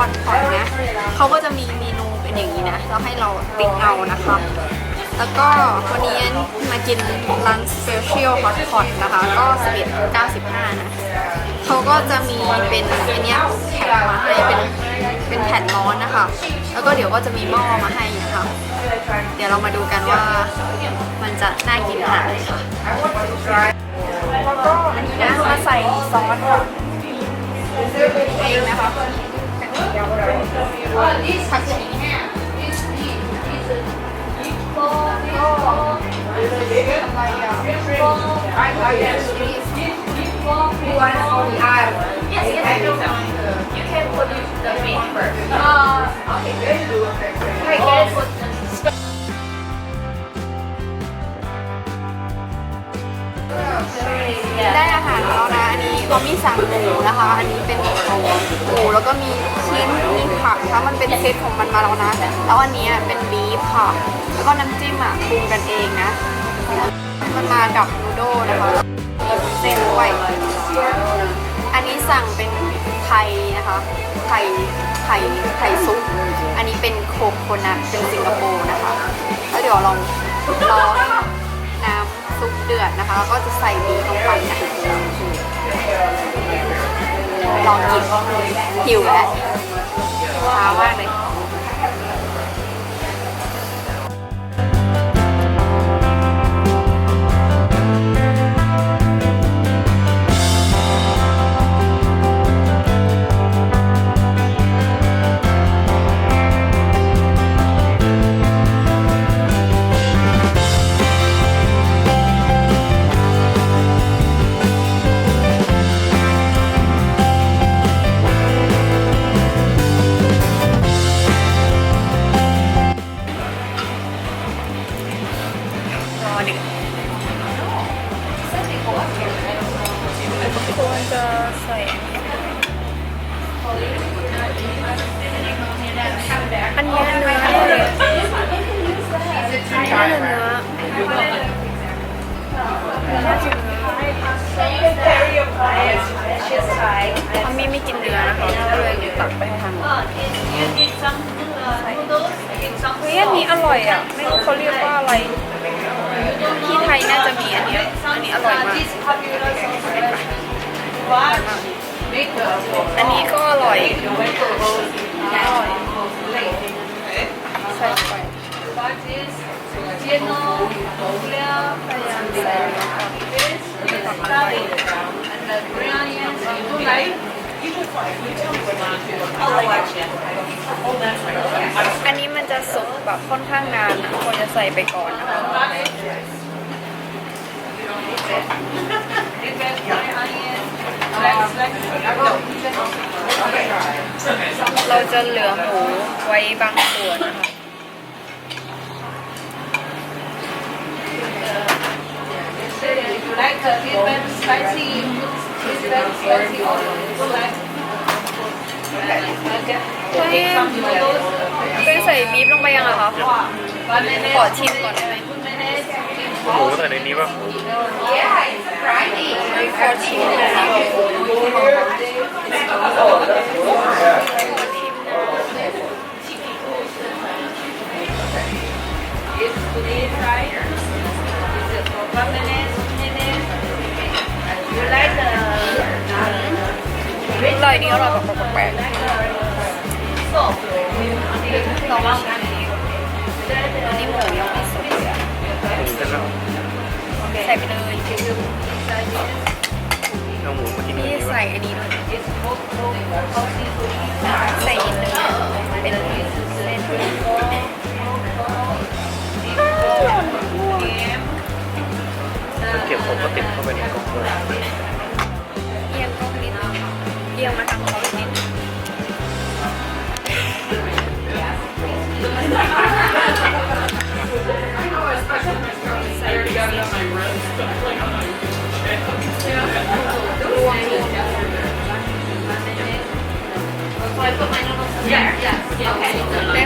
วันก่อนนะเขาก็จะมีเมนูเป็นอย่างนี้นะแล้วให้เราติ๊กเอานะคะ แล้วก็วันนี้มากินร้านสเปเชียลฮอตพอตนะคะ ก็สิบเอ็ดเก้านะเขาก็จะมีเป็นอันนี้แผ่นมาให้เป็นเป็นแผ่นน้อนนะคะ แล้วก็เดี๋ยวก็จะมีหม้อมาให้นะคะ เดี๋ยวเรามาดูกันว่ามันจะน่ากินขนาดไหนค่ะแล้วก็อันนี้นะมาใส่ซอสค่ะเองนะคะ ผักชีเนี่ยก็อะไรอะได้อาหารแล้วนะ อันนี้เรามีสั่งหมูนะคะ อันนี้เป็นหมูแล้วก็มี นมีผักนะคะ มันเป็นเซตของมันมาแล้วนะ แล้วอันนี้เป็นบีฟค่ะ แล้วก็น้ำจิ้มอะปรุงกันเองนะ มันมากับนูโดนะคะมีเส้นด้วยอันนี้สั่งเป็นไทยนะคะไทยไทยไทยซุป อันนี้เป็นโคโคนัทเป็นสิงคโปร์นะคะ แล้วเดี๋ยวลองรอให้น้ำซุปเดือดนะคะ แล้วก็จะใส่บีฟลงไปนะลองกินหิวแล้ว ช้ามากเลย รอเดือดควรจะใส่อันนี้เนื้อเลยน่าจะเนื้อน่าจะเนื้ออามีไม่กินเนื้อนะคะก็เลยตักไปทางเฮ้ยอันนี้อร่อยอะ ไม่รู้เขาเรียกว่าอะไร ที่ไทยน่าจะมีอันเนี้ยอันนี้อร่อยมากอันนี้ก็อร่อยอร่อยใส่ไปพยายามใส่นะคะอันนี้มันจะสุก แบบค่อนข้างนานนะควรจะใส่ไปก่อนนะคะเราจะเหลือหมูไว้บางส่วนนะคะ you เฮ้ยเป็นใส่บีบลงไปยังอะคะขอชิมก่อนได้ไหมหมูใส่ในนี้ป่ะขอชิมหน่อยนะอร่อยดีอร่อยแบบแปลกๆ ใส่ไปเลยเอาหมูมากินกับนี่ใส่อันนี้ด้วยใส่นิดนึงเป็นเส้นเก็บผมก็ติดเข้าไปในกล่อง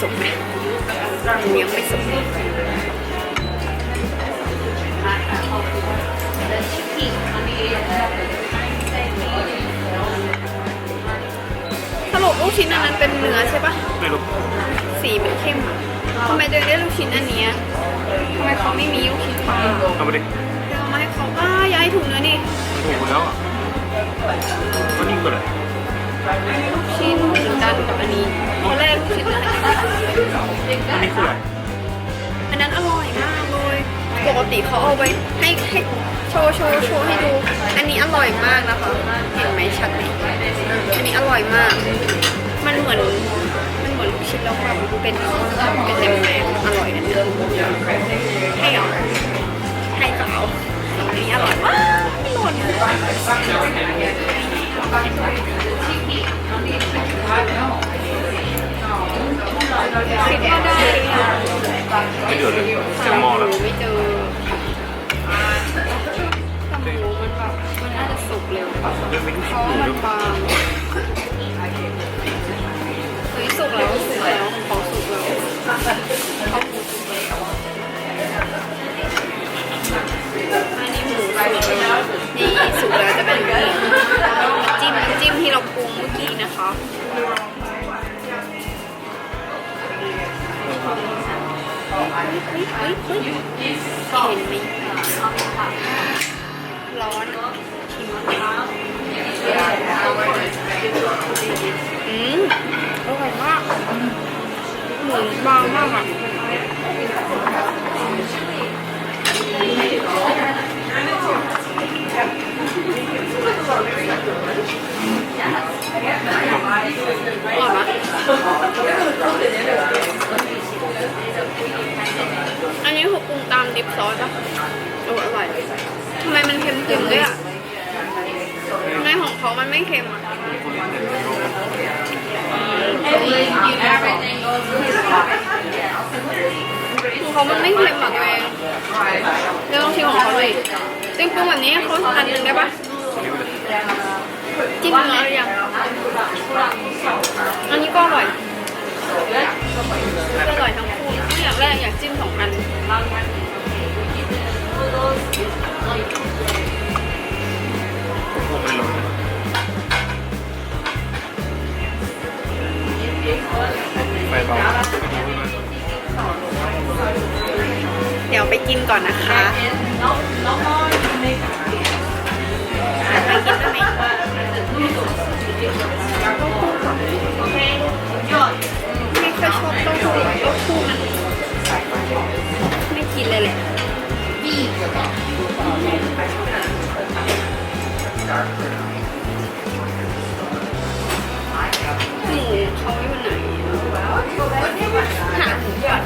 สุกไหมหมูยังไม่สุกสรุปลูกชิ้นอันนั้นเป็นเนื้อใช่ปะไม่รู้สีมันเข้มอะทำไมตัวเองได้ลูกชิ้นอันเนี้ยทำไมเขาไม่มีลูกชิ้นปลาเอามาดิเดี๋ยวเอามาให้เขาอ้าย้ายถุงเนื้อดิถูกหมดแล้วอะก็นิ่งไปเลย ลูกชิ้นเหมือนกันกับอันนี้เขาแรกลูกชิ้นอะไรกันอันนี้คืออะไรอันนั้นอร่อยมากเลย ปกติเขาเอาไปให้ให้โชว์โชว์โชว์ให้ดู อันนี้อร่อยมากนะคะเห็นไหมชัดไหมอันนี้อร่อยมาก มันเหมือนมันเหมือนลูกชิ้นแล้วแบบเป็นเป็นแหนมแหนมอร่อยอันนี้ให้เหรอให้ก็เอาอั มูว่าด้มันบางเฮ้ยสุกแล้วสุกแล้วของสุกแล้วขาหมูสุกแล้วอันนี้หมูสุกแล้วนี่สุกแล้วจะเป็นแบบนี้จิ้มจิ้มที่เราปรุงเมื่อกี้นะคะเห็นไหมร้อนชิม อืมอร่อยมากหมูบางมากอะอร่อยไหมอันนี้คือปรุงตามดิปซอสป่ะโอ้อร่อยทำไมมันเค็มๆด้วยอะ ทำไมของเขามันไม่เค็มอะขอเขามันไม่เค็มแบบตัวเองเดี๋ยวลองชิมของเขาเลยจริงปรุงแบบนี้เขาอันหนึ่งได้ปะจิ้มเนื้อหรือยังอันนี้ก็อร่อยอร่อยทั้งคู่ไม่อยากแรกอยากจิ้มสองอันไม่ร้อน เดี๋ยวไปกินก่อนนะคะไปกินได้ไหมไม่คยชอบต้องคู่ต้องคู่มันไม่กินเลยแหละ 超有奶，看不一样。